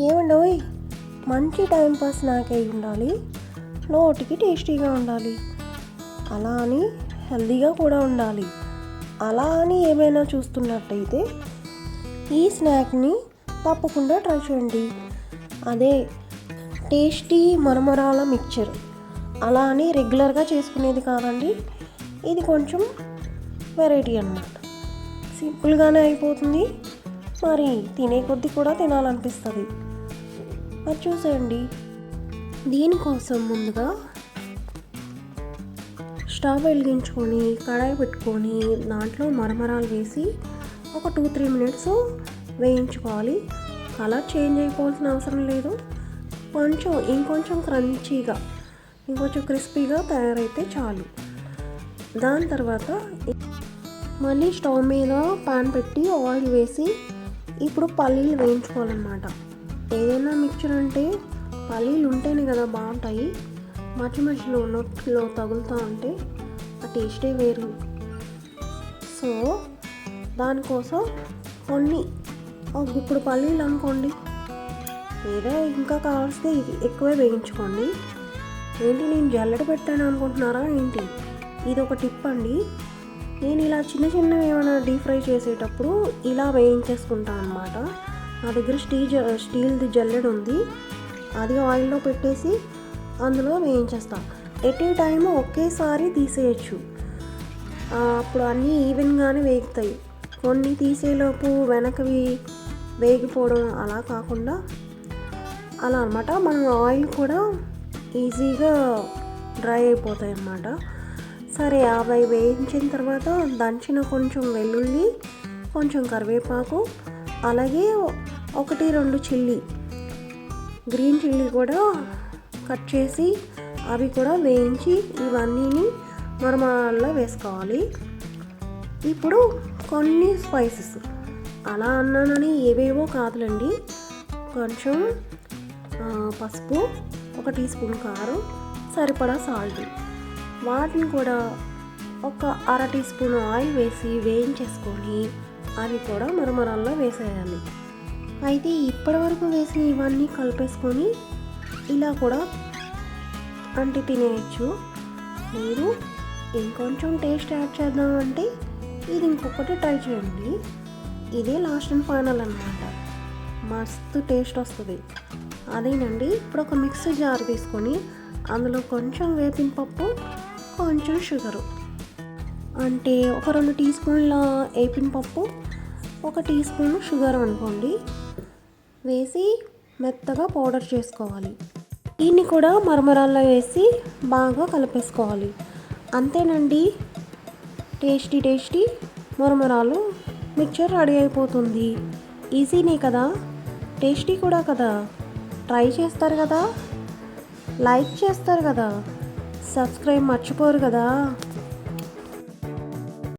ఏమండోయ్? మంచి timepass snack ఉండాలి. నోటికి టేస్టీగా ఉండాలి. అలా అని హెల్దీగా కూడా ఉండాలి. అలా అని ఏమైనా చూస్తున్నట్టయితే ఈ స్నాక్ని తప్పకుండా ట్రై చేయండి. అదే టేస్టీ మరమరాల మిక్చర్. అలా అని రెగ్యులర్గా చేసుకునేది కాదండి. ఇది కొంచెం వెరైటీ అన్నమాట. సింపుల్గానే అయిపోతుంది. మరి తినే కొద్దీ కూడా తినాలనిపిస్తుంది. మరి చూసేయండి. దీనికోసం ముందుగా స్టవ్ వెలిగించుకొని కడాయి పెట్టుకొని దాంట్లో మరమరాలు వేసి ఒక టూ త్రీ మినిట్స్ వేయించుకోవాలి. కలర్ చేంజ్ అయిపోవాల్సిన అవసరం లేదు. కొంచెం ఇంకొంచెం క్రంచీగా ఇంకొంచెం క్రిస్పీగా తయారైతే చాలు. దాని తర్వాత మళ్ళీ స్టవ్ మీద పాన్ పెట్టి ఆయిల్ వేసి ఇప్పుడు పల్లీలు వేయించుకోవాలన్నమాట. ఏదైనా మిక్చర్ అంటే పల్లీలు ఉంటేనే కదా బాగుంటాయి. మధ్య మధ్యలో నొట్లో తగులుతూ ఉంటే ఆ టేస్టే వేరు. సో దానికోసం కొన్ని ఇప్పుడు పల్లీలు అనుకోండి. లేదా ఇంకా కావాల్సితే ఎక్కువే వేయించుకోండి. ఏంటి నేను జల్లెడ పెట్టాను అనుకుంటున్నారా ఏంటి? ఇది ఒక టిప్ అండి. నేను ఇలా చిన్న చిన్నవి ఏమైనా డీప్ ఫ్రై చేసేటప్పుడు ఇలా వేయించేసుకుంటాను అనమాట నా దగ్గర స్టీ స్టీల్ది జల్లెడ ఉంది. అది ఆయిల్లో పెట్టేసి అందులో వేయించేస్తాం. ఎట్ ఏ టైం ఒకేసారి తీసేయచ్చు. అప్పుడు అన్నీ ఈవెన్గానే వేగుతాయి. కొన్ని తీసేలోపు వెనకవి వేగిపోవడం అలా కాకుండా అలా అనమాట మనం ఆయిల్ కూడా ఈజీగా డ్రై అయిపోతాయి అన్నమాట. సరే అవి వేయించిన తర్వాత దంచిన కొంచెం వెల్లుల్లి కొంచెం కరివేపాకు అలాగే ఒకటి రెండు చిల్లీ గ్రీన్ చిల్లీ కూడా కట్ చేసి అవి కూడా వేయించి ఇవన్నీని మరమరాల్లో వేసుకోవాలి. ఇప్పుడు కొన్ని స్పైసెస్. అలా అన్నానని ఏవేవో కాదులండి. కొంచెం పసుపు ఒక టీ స్పూన్ కారం సరిపడా సాల్ట్. వాటిని కూడా ఒక అర టీ స్పూన్ ఆయిల్ వేసి వేయించేసుకొని అవి కూడా మరమరాల్లో వేసేయాలి. అయితే ఇప్పటివరకు వేసిన ఇవన్నీ కలిపేసుకొని ఇలా కూడా అంటే తినేయచ్చు. మీరు ఇంకొంచెం టేస్ట్ యాడ్ చేద్దామంటే ఇది ఇంకొకటి ట్రై చేయండి. ఇదే లాస్ట్ అండ్ ఫైనల్ అనమాట మస్తు టేస్ట్ వస్తుంది. అదేనండి ఇప్పుడు ఒక మిక్సీ జార్ తీసుకొని అందులో కొంచెం వేపిన పప్పు కొంచెం షుగరు. అంటే ఒక రెండు టీ స్పూన్ల వేపిన పప్పు ఒక టీ స్పూన్ షుగర్ అనుకోండి. వేసి మెత్తగా పౌడర్ చేసుకోవాలి. దీన్ని కూడా మరమరాల్లో వేసి బాగా కలిపేసుకోవాలి. అంతేనండి. టేస్టీ టేస్టీ మరమరాలు మిక్చర్ రెడీ అయిపోతుంది. ఈజీనే కదా. టేస్టీ కూడా కదా. ట్రై చేస్తారు కదా. లైక్ చేస్తారు కదా. సబ్స్క్రైబ్ మర్చిపోరు కదా.